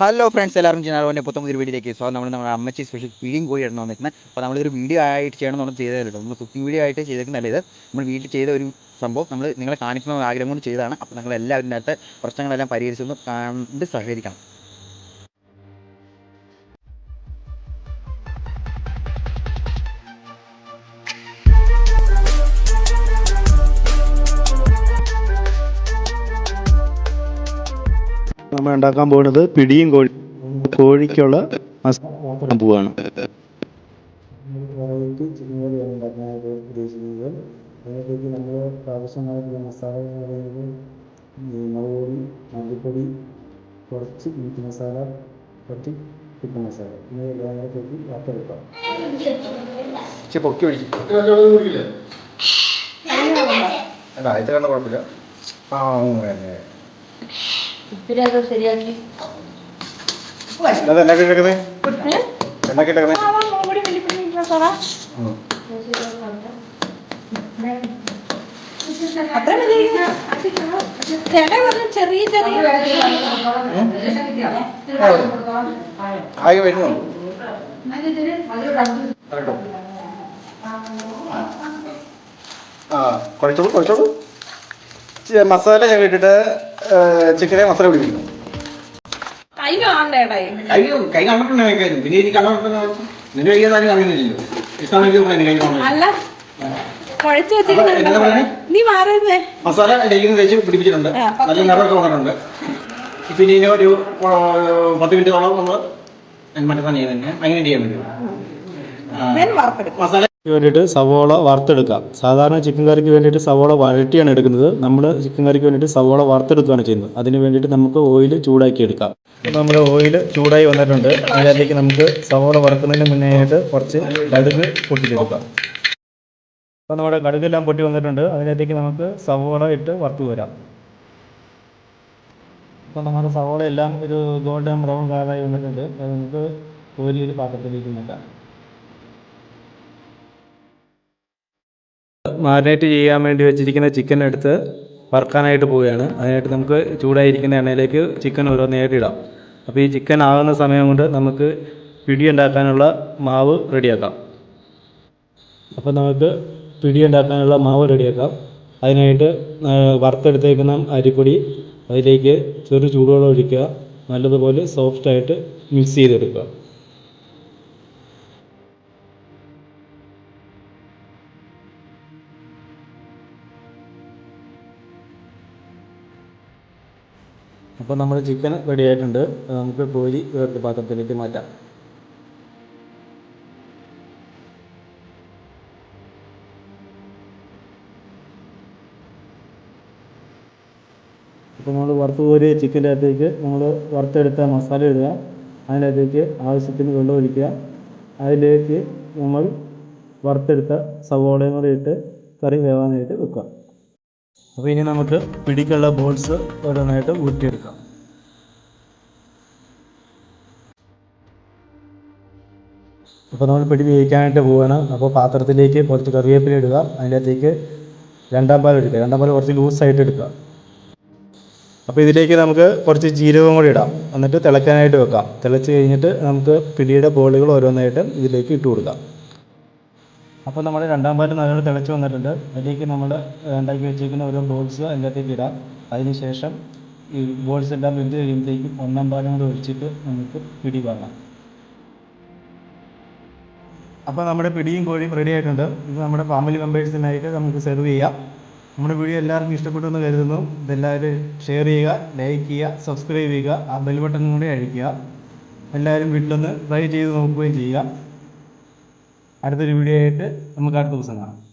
Hello friends എല്ലാവരും ചെയ്യുന്ന പുത്തം പുത്തൊരു വീഡിയോയിലേക്ക് സ്വാഗതം. നമ്മൾ നമ്മുടെ അമ്മച്ചി സ്പെഷ്യൽ ഫീഡിങ് കോഴി ഇടണം വന്നിരിക്കുന്നത്. അപ്പോൾ നമ്മളൊരു വീഡിയോ ആയിട്ട് ചെയ്യണമെന്ന് ചെയ്തതല്ലോ നമ്മൾ കുക്കിംഗ് വീഡിയോ ആയിട്ട് ചെയ്തേക്കുന്നതല്ല ഇത്. നമ്മൾ വീട്ടിൽ ചെയ്ത ഒരു സംഭവം നമ്മൾ നിങ്ങളെ കാണിക്കണമെന്ന് ആഗ്രഹം കൊണ്ട് ചെയ്തതാണ്. അപ്പോൾ നിങ്ങൾ ഇതിനകത്ത് പ്രശ്നങ്ങളെല്ലാം പരിഹരിച്ചൊന്ന് കണ്ട് സഹകരിക്കണം. നമ്മൾ ഉണ്ടാക്കാൻ പോകുന്നത് പിടിയും കോഴി കോഴിക്കുള്ള മസാല പോവാണ്. ഉദ്ദേശിക്കുന്നത്. അതിനകത്തേക്ക് നമ്മൾ ആവശ്യമായിട്ടുള്ള മസാല എന്ന് പറയുന്നത് ഈ മുളക് പൊടി മല്ലിപ്പൊടി കുറച്ച് മീറ്റ് മസാല കുറച്ച് ചിക്കൻ മസാല ഇവയെല്ലാം അതിനകത്തേക്ക് വറുത്തെടുക്കാം പക്ഷേ പൊക്കി ഒഴിക്കും. അല്ല ഇത് കണ്ട കുഴപ്പമില്ല. ആ അങ്ങനെ ഉപ്പിരൊക്കെ ശരിയാക്കി. അത് എന്നാ കിട്ടേക്കുന്നത് എന്നാ പറഞ്ഞു ചെറിയ ചെറിയ ആകെ വരുന്നു ആ കുഴച്ചോളൂ കുഴച്ചോളൂ. ചി- മസാല ഞാൻ ഇട്ടിട്ട് ചിക്കനെ മാത്രമേ പിടിക്കുന്നു കൈ കൈ പിന്നെ എനിക്ക് നിന്റെ അറിയുന്നില്ലല്ലോ കൈ കാണാൻ കുഴച്ച് നീ മസാല കഴിക്കുന്ന തേച്ച് പിടിപ്പിച്ചിട്ടുണ്ട്. നല്ല നിറമൊക്കെ വന്നിട്ടുണ്ട്. പിന്നെ ഇനി ഒരു പത്ത് മിനിറ്റോളം നമ്മൾ മറ്റേ തന്നെ അങ്ങനെ ചെയ്യാൻ പറ്റും. മസാല വേണ്ടിയിട്ട് സവോള വറുത്തെടുക്കാം സാധാരണ ചിക്കൻ കറിക്ക് വേണ്ടിയിട്ട് സവോള വഴറ്റിയാണ് എടുക്കുന്നത്. നമ്മൾ ചിക്കൻ കറിക്ക് വേണ്ടിയിട്ട് സവോള വറുത്തെടുക്കുകയാണ് ചെയ്യുന്നത്. അതിന് വേണ്ടിയിട്ട് നമുക്ക് ഓയിൽ ചൂടാക്കി എടുക്കാം. നമ്മുടെ ഓയിൽ ചൂടായി വന്നിട്ടുണ്ട്. അതിനകത്തേക്ക് നമുക്ക് സവോള വറുക്കുന്നതിന് മുന്നേ ആയിട്ട് കുറച്ച് കടുക് പൊട്ടിച്ചെടുക്കാം. അപ്പോൾ നമ്മുടെ കടുകെല്ലാം പൊട്ടി വന്നിട്ടുണ്ട്. അതിനകത്തേക്ക് നമുക്ക് സവോള ഇട്ട് വറുത്ത് വരാം അപ്പോൾ നമ്മുടെ സവോള എല്ലാം ഒരു ഗോൾഡൻ ബ്രൗൺ കളറായി വന്നിട്ടുണ്ട്. അത് നമുക്ക് ഒരു പാത്രത്തിലേക്ക് നോക്കാം മാരിനേറ്റ് ചെയ്യാൻ വേണ്ടി വെച്ചിരിക്കുന്ന ചിക്കൻ എടുത്ത് വറുക്കാനായിട്ട് പോവുകയാണ്. അതിനായിട്ട് നമുക്ക് ചൂടായിരിക്കുന്ന എണ്ണയിലേക്ക് ചിക്കൻ ഓരോന്നായിട്ട് ഇടാം. അപ്പോൾ ഈ ചിക്കൻ ആകുന്ന സമയം കൊണ്ട് നമുക്ക് പിടി ഉണ്ടാക്കാനുള്ള മാവ് റെഡിയാക്കാം. അപ്പോൾ നമുക്ക് പിടി ഉണ്ടാക്കാനുള്ള മാവ് റെഡിയാക്കാം. അതിനായിട്ട് വറുത്തെടുത്തേക്കുന്ന അരിപ്പൊടി അതിലേക്ക് ചെറു ചൂടുവെള്ളം ഒഴിക്കുക. നല്ലതുപോലെ സോഫ്റ്റായിട്ട് മിക്സ് ചെയ്തെടുക്കുക. അപ്പോൾ നമ്മുടെ ചിക്കൻ റെഡി ആയിട്ടുണ്ട്. നമുക്ക് കോരി വേറൊരു പാത്രത്തിലേക്ക് മാറ്റാം. അപ്പോൾ നമ്മൾ വറുത്ത് കോരിയ ചിക്കന്റെ അകത്തേക്ക് നമ്മൾ വറുത്തെടുത്ത മസാല ഇടുക. അതിനകത്തേക്ക് ആവശ്യത്തിന് വെള്ളം ഒഴിക്കുക. അതിലേക്ക് നമ്മൾ വറുത്തെടുത്ത സവോളയും കൂടി ഇട്ട് കറി വേവാനായിട്ട് വെക്കുക. അപ്പോൾ ഇനി നമുക്ക് പിടിക്കുള്ള ബോൾസ് ഓരോന്നായിട്ട് ഊറ്റിയെടുക്കാം. അപ്പോൾ നമ്മൾ പിടി വേവിക്കാനായിട്ട് പോവുകയാണ് അപ്പോൾ പാത്രത്തിലേക്ക് കുറച്ച് കറിവേപ്പില ഇടുക. അതിനകത്തേക്ക് രണ്ടാം പാൽ എടുക്കുക. രണ്ടാം പാൽ കുറച്ച് ലൂസായിട്ട് എടുക്കുക. അപ്പോൾ ഇതിലേക്ക് നമുക്ക് കുറച്ച് ജീരകം കൂടി ഇടാം. എന്നിട്ട് തിളക്കാനായിട്ട് വെക്കാം. തിളച്ച് കഴിഞ്ഞിട്ട് നമുക്ക് പിടിയുടെ ബോളുകൾ ഓരോന്നായിട്ട് ഇതിലേക്ക് ഇട്ട് കൊടുക്കാം. അപ്പോൾ നമ്മുടെ രണ്ടാം പാൽ നല്ലോണം തിളച്ച് വന്നിട്ടുണ്ട്. അതിലേക്ക് നമ്മൾ ഉണ്ടാക്കി വെച്ചിരിക്കുന്ന ഓരോ ബോൾസ് അതിനകത്തേക്ക് ഇടാം. അതിന് ശേഷം ഈ ബോൾസ് എല്ലാം വെന്ത് കഴിയുമ്പോഴത്തേക്കും ഒന്നാം പാലും കൂടെ ഒഴിച്ചിട്ട് നമുക്ക് പിടി വാങ്ങാം. അപ്പോൾ നമ്മുടെ പിടിയും കോഴിയും റെഡി ആയിട്ടുണ്ട്. ഇത് നമ്മുടെ ഫാമിലി മെമ്പേഴ്സിനായിട്ട് നമുക്ക് സെർവ് ചെയ്യാം. നമ്മുടെ വീഡിയോ എല്ലാവർക്കും ഇഷ്ടപ്പെട്ടു എന്ന് കരുതുന്നു. ഇതെല്ലാവരും ഷെയർ ചെയ്യുക ലൈക്ക് ചെയ്യുക സബ്സ്ക്രൈബ് ചെയ്യുക ആ ബെൽ ബട്ടൺ കൂടി അഴിക്കുക. എല്ലാവരും വീട്ടിലൊന്ന് ട്രൈ ചെയ്ത് നോക്കുകയും ചെയ്യുക. അടുത്തൊരു വീഡിയോ ആയിട്ട് നമുക്ക് അടുത്ത ദിവസം കാണാം.